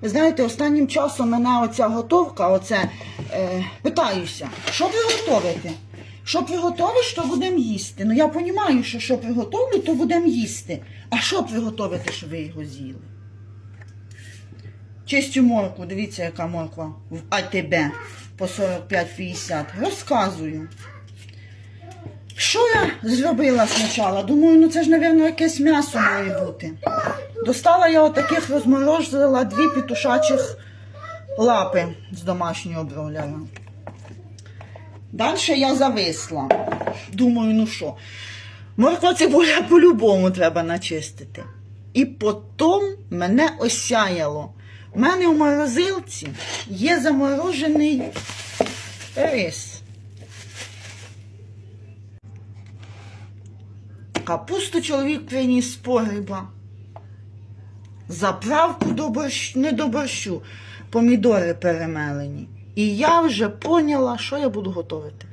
Ви знаєте, останнім часом мене оця готовка, оце е, питаюся, що ви готовите? Що приготовиш, то будемо їсти. Ну я розумію, що що приготовлю, то будемо їсти. А що приготовити, щоб ви його з'їли? Чистю моркву, дивіться, яка морква в АТБ по 45-50. Розказую. Що я зробила спочатку? Думаю, ну це ж, мабуть, якесь м'ясо має бути. Достала я отаких розморозила дві петушачих лапи з домашнього бройлера. Далі я зависла. Думаю, ну що, морква цибуля по-любому треба начистити. І потім мене осяяло. У мене в морозилці є заморожений рис. Капусту чоловік приніс з погреба. Заправку до борщ... не до борщу, помідори перемелені. І я вже поняла, що я буду готувати.